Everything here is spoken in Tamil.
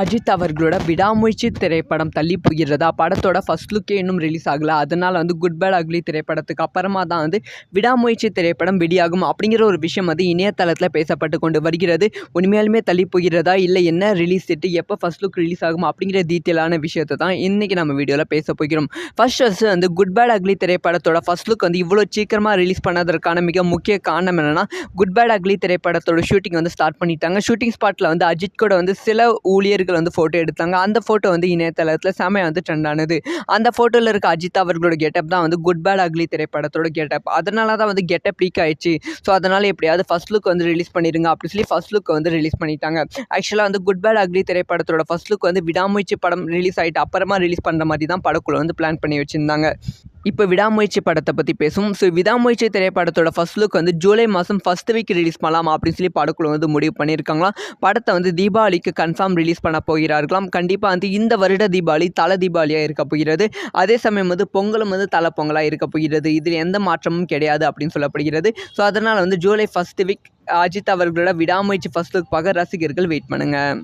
அஜித் அவர்களோட விடாமுயற்சி திரைப்படம் தள்ளி போகிறதா படத்தோட ஃபர்ஸ்ட் லுக்கே இன்னும் ரிலீஸ் ஆகல. அதனால் வந்து குட் பேட் அக்லி திரைப்படத்துக்கு அப்புறமா தான் வந்து விடாமுயற்சி திரைப்படம் வெளியாகும் அப்படிங்கிற ஒரு விஷயம் வந்து இணையதளத்தில் பேசப்பட்டு கொண்டு வருகிறது. உண்மையாலுமே தள்ளி போகிறதா இல்லை என்ன ரிலீஸ் டேட்டு எப்போ ஃபஸ்ட் லுக் ரிலீஸ் ஆகும் அப்படிங்கிற டீட்டெயிலான விஷயத்தை தான் இன்றைக்கி நம்ம வீடியோவில் பேச போகிறோம். ஃபஸ்ட் ஃபஸ்ட்டு வந்து குட் பேட் அக்லி திரைப்படத்தோட ஃபர்ஸ்ட் லுக் வந்து இவ்வளோ சீக்கிரமாக ரிலீஸ் பண்ணதற்கான மிக முக்கிய காரணம் என்னென்னா குட் பேட் அக்லி திரைப்படத்தோட ஷூட்டிங் வந்து ஸ்டார்ட் பண்ணிட்டாங்க. ஷூட்டிங் ஸ்பாட்டில் வந்து அஜித் கூட வந்து சில ஊழியர்கள் வந்து ஃபோட்டோ எடுத்தாங்க. அந்த ஃபோட்டோ வந்து இணையதளத்தில் செமையாக வந்து ட்ரெண்ட் ஆனது. அந்த ஃபோட்டோவில் இருக்க அஜித் அவர்களோட கெட்டப் தான் வந்து குட் பேட் அக்லி திரைப்படத்தோட கெட்டப் அதனால தான் வந்து கெட்டப் லீக் ஆயிடுச்சு. ஸோ அதனால் எப்படியாவது ஃபர்ஸ்ட் லுக் வந்து ரிலீஸ் பண்ணிடுங்க அப்படி சொல்லி ஃபஸ்ட் லுக் வந்து ரிலீஸ் பண்ணிட்டாங்க. ஆக்சுவலாக வந்து குட் பேட் அக்லி திரைப்படத்தோட ஃபஸ்ட் லுக் வந்து விடாமுயற்சி படம் ரிலீஸ் ஆகிட்டு அப்புறமா ரிலீஸ் பண்ணுற மாதிரி தான் படக்குழு வந்து பிளான் பண்ணி வச்சுருந்தாங்க. இப்போ விடாமுயற்சி படத்தை பற்றி பேசும் ஸோ விடாமுயற்சி திரைப்படத்தோட ஃபர்ஸ்ட் லுக் வந்து ஜூலை மாதம் ஃபஸ்ட் வீக் ரிலீஸ் பண்ணலாம் அப்படின்னு சொல்லி படக்குழு வந்து முடிவு பண்ணியிருக்காங்களாம். படத்தை வந்து தீபாவளிக்கு கன்ஃபார்ம் ரிலீஸ் பண்ண போகிறார்களாம். கண்டிப்பாக வந்து இந்த வருட தீபாவளி தலை தீபாவளியாக இருக்க போகிறது. அதே சமயம் வந்து பொங்கலும் வந்து தலை பொங்கலாக இருக்க போகிறது. இதில் எந்த மாற்றமும் கிடையாது அப்படின்னு சொல்லப்படுகிறது. ஸோ அதனால் வந்து ஜூலை ஃபஸ்ட் வீக் அஜித் அவர்களோட விடாமுயற்சி ஃபர்ஸ்ட் லுக் பார்க்க ரசிகர்கள் வெயிட் பண்ணுங்கள்